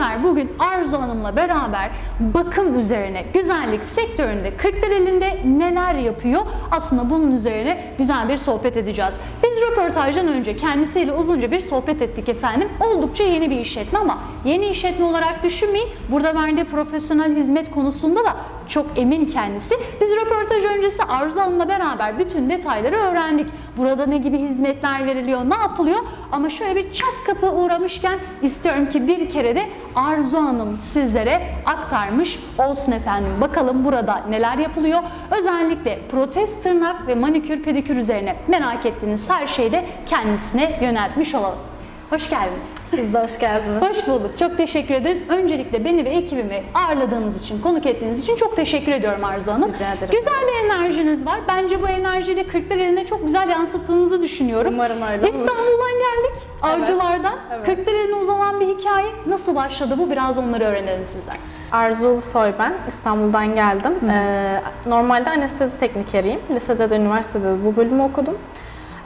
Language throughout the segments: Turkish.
Bizler bugün Arzu Hanım'la beraber bakım üzerine, güzellik sektöründe Kırklareli'nde neler yapıyor? Aslında bunun üzerine güzel bir sohbet edeceğiz. Biz röportajdan önce kendisiyle uzunca bir sohbet ettik efendim. Oldukça yeni bir işletme ama yeni işletme olarak düşünmeyin. Burada verdiği profesyonel hizmet konusunda da çok emin kendisi. Biz röportaj öncesi Arzu Hanım'la beraber bütün detayları öğrendik. Burada ne gibi hizmetler veriliyor, ne yapılıyor? Ama şöyle bir çat kapı uğramışken istiyorum ki bir kere de Arzu Hanım sizlere aktarmış olsun efendim. Bakalım burada neler yapılıyor? Özellikle protez tırnak ve manikür pedikür üzerine merak ettiğiniz her şeyi de kendisine yöneltmiş olalım. Hoş geldiniz. Siz de hoş geldiniz. Hoş bulduk. Çok teşekkür ederiz. Öncelikle beni ve ekibimi ağırladığınız için, konuk ettiğiniz için çok teşekkür ediyorum Arzu Hanım. Rica ederim. Güzel bir enerjiniz var. Bence bu enerjiyi de Kırklareli'ne çok güzel yansıttığınızı düşünüyorum. Umarım öyle olur. İstanbul'dan geldik. Avcılardan. Evet. Kırklareli'ne uzanan bir hikaye nasıl başladı bu? Biraz onları öğrenelim sizden. Arzu Ulusoy ben. İstanbul'dan geldim. Ee, normalde anestezi teknikeriyim. Lisede de üniversitede de bu bölümü okudum.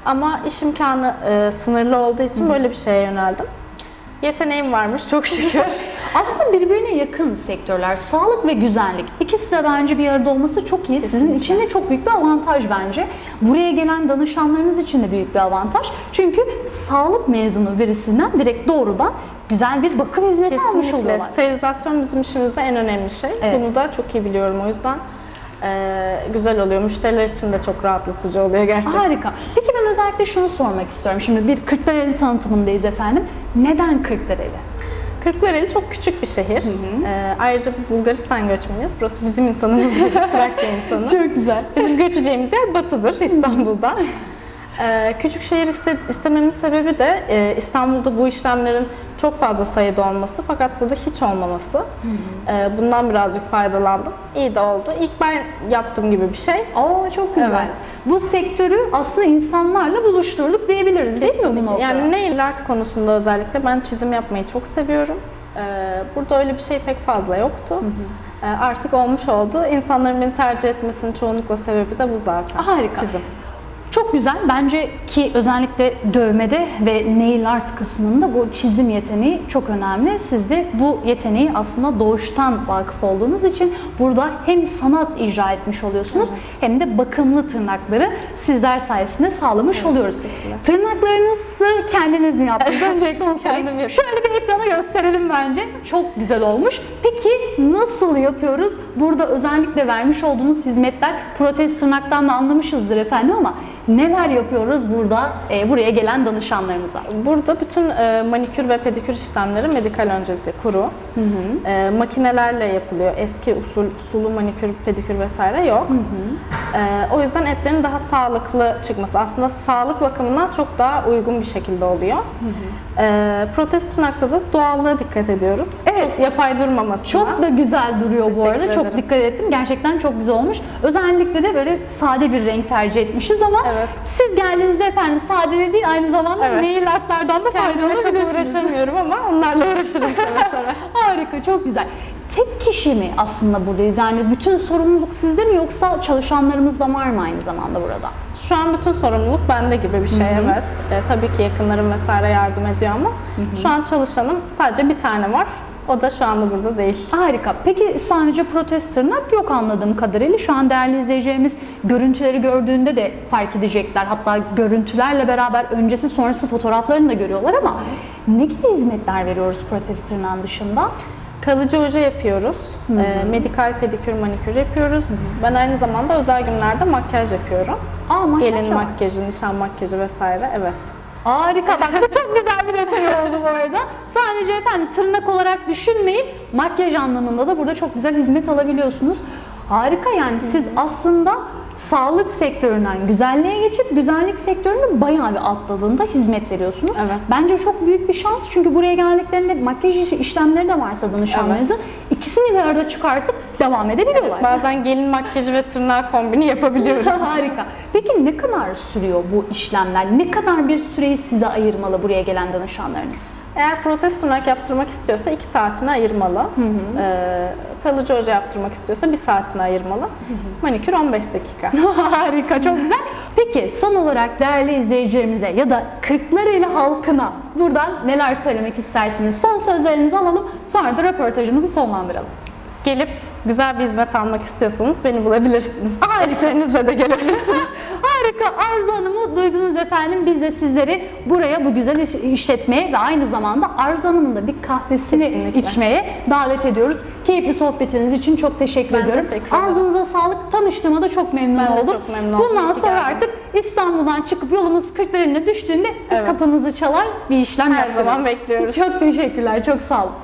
Ama iş imkanı e, sınırlı olduğu için böyle bir şeye yöneldim. Yeteneğim varmış çok şükür. Aslında birbirine yakın sektörler. Sağlık ve güzellik. İkisi de bence bir arada olması çok iyi. Sizin için de çok büyük bir avantaj bence. Buraya gelen danışanlarınız için de büyük bir avantaj. Çünkü sağlık mezunu birisinden direkt doğrudan güzel bir bakım hizmeti almış Kesinlikle. oluyorlar. Sterilizasyon bizim işimizde en önemli şey. Evet. Bunu da çok iyi biliyorum o yüzden. e, güzel oluyor. Müşteriler için de çok rahatlatıcı oluyor gerçekten. Harika. Peki ben özellikle şunu sormak istiyorum. Şimdi bir Kırklareli tanıtımındayız efendim. Neden Kırklareli? Kırklareli çok küçük bir şehir. Ee, ayrıca biz Bulgaristan göçmeniyiz. Burası bizim insanımız değil, Trakya insanı. Çok güzel. Bizim göçeceğimiz yer batıdır İstanbul'dan. Ee, küçük şehir iste, istememin sebebi de e, İstanbul'da bu işlemlerin çok fazla sayıda olması fakat burada hiç olmaması. Ee, bundan birazcık faydalandım. İyi de oldu. İlk ben yaptığım gibi bir şey. Aa çok güzel. Evet. Bu sektörü aslında insanlarla buluşturduk diyebiliriz değil mi bu Kesinlikle. noktada? Yani nail art konusunda özellikle ben çizim yapmayı çok seviyorum. Ee, burada öyle bir şey pek fazla yoktu. Ee, artık olmuş oldu. İnsanların beni tercih etmesinin çoğunlukla sebebi de bu zaten. Harika. Çizim. Çok güzel. Bence ki özellikle dövmede ve nail art kısmında bu çizim yeteneği çok önemli. Siz de bu yeteneği aslında doğuştan vakıf olduğunuz için burada hem sanat icra etmiş oluyorsunuz hem de bakımlı tırnakları sizler sayesinde sağlamış oluyoruz. teşekkürler. Tırnaklarınızı kendiniz mi yaptınız? Öncelikle onu yapıyorum. Şöyle bir ekrana gösterelim bence. Çok güzel olmuş. Peki nasıl yapıyoruz? Burada özellikle vermiş olduğunuz hizmetler protez tırnaktan da anlamışızdır efendim ama neler yapıyoruz burada e, buraya gelen danışanlarımıza? Burada bütün e, manikür ve pedikür işlemleri medikal öncelikle kuru. E, makinelerle yapılıyor. Eski usul sulu manikür, pedikür vesaire yok. E, o yüzden etlerin daha sağlıklı çıkması. Aslında sağlık bakımından çok daha uygun bir şekilde oluyor. E, protez tırnakta da doğallığa dikkat ediyoruz. Evet. Çok yapay durmamasına. Çok da güzel duruyor bu Teşekkür arada. Çok ederim. dikkat ettim. Gerçekten çok güzel olmuş. Özellikle de böyle sade bir renk tercih etmişiz ama Evet. Siz geldiğinizde efendim sadeli değil aynı zamanda Evet. nail artlardan da Kendime çok faydalanabilirsiniz. uğraşamıyorum ama onlarla uğraşırım seve seve. Harika, çok güzel. Tek kişi mi aslında buradayız? Yani bütün sorumluluk sizde mi yoksa çalışanlarımız da var mı aynı zamanda burada? Şu an bütün sorumluluk bende gibi bir şey evet. E, tabii ki yakınlarım vesaire yardım ediyor ama şu an çalışanım sadece bir tane var. O da şu anda burada değil. Harika. Peki sadece protest tırnak yok anladığım kadarıyla. Şu an değerli izleyicilerimiz görüntüleri gördüğünde de fark edecekler. Hatta görüntülerle beraber öncesi sonrası fotoğraflarını da görüyorlar ama ne gibi hizmetler veriyoruz protest tırnağın dışında? Kalıcı oje yapıyoruz. E, medikal pedikür manikür yapıyoruz. Ben aynı zamanda özel günlerde makyaj yapıyorum. Aa, makyaj Gelin var. makyajı, nişan makyajı vesaire. Evet. Harika. Bak bu çok güzel bir detay oldu bu arada. Sadece efendim tırnak olarak düşünmeyin. Makyaj anlamında da burada çok güzel hizmet alabiliyorsunuz. Harika yani siz aslında sağlık sektöründen güzelliğe geçip güzellik sektörünü bayağı bir atladığında hizmet veriyorsunuz. Evet. Bence çok büyük bir şans çünkü buraya geldiklerinde makyaj iş- işlemleri de varsa danışanlarınızın ikisini bir arada çıkartıp devam edebiliyorlar. Bazen gelin makyajı ve tırnağı kombini yapabiliyoruz. Harika. Peki ne kadar sürüyor bu işlemler? Ne kadar bir süreyi size ayırmalı buraya gelen danışanlarınız? Eğer protez tırnak yaptırmak istiyorsa 2 saatini ayırmalı. Ee, kalıcı oje yaptırmak istiyorsa 1 saatini ayırmalı. Manikür 15 dakika. Harika, çok güzel. Peki son olarak değerli izleyicilerimize ya da Kırklareli halkına buradan neler söylemek istersiniz? Son sözlerinizi alalım sonra da röportajımızı sonlandıralım. Gelip güzel bir hizmet almak istiyorsanız beni bulabilirsiniz. Eşlerinizle de gelebilirsiniz. Harika. Arzu Hanım'ı duydunuz efendim. Biz de sizleri buraya bu güzel iş- işletmeye ve aynı zamanda Arzu Hanım'ın da bir kahvesini Kesinlikle. içmeye davet ediyoruz. Keyifli sohbetiniz için çok teşekkür Ben ediyorum. teşekkür ederim. Ağzınıza sağlık. Tanıştığıma da çok memnun Ben oldum. çok memnun oldum. Bundan İyi sonra geldiniz. artık İstanbul'dan çıkıp yolumuz Kırklareli'ne düştüğünde Evet. kapınızı çalar bir işlem Her yaptırırız. zaman bekliyoruz. Çok teşekkürler. Çok sağ olun.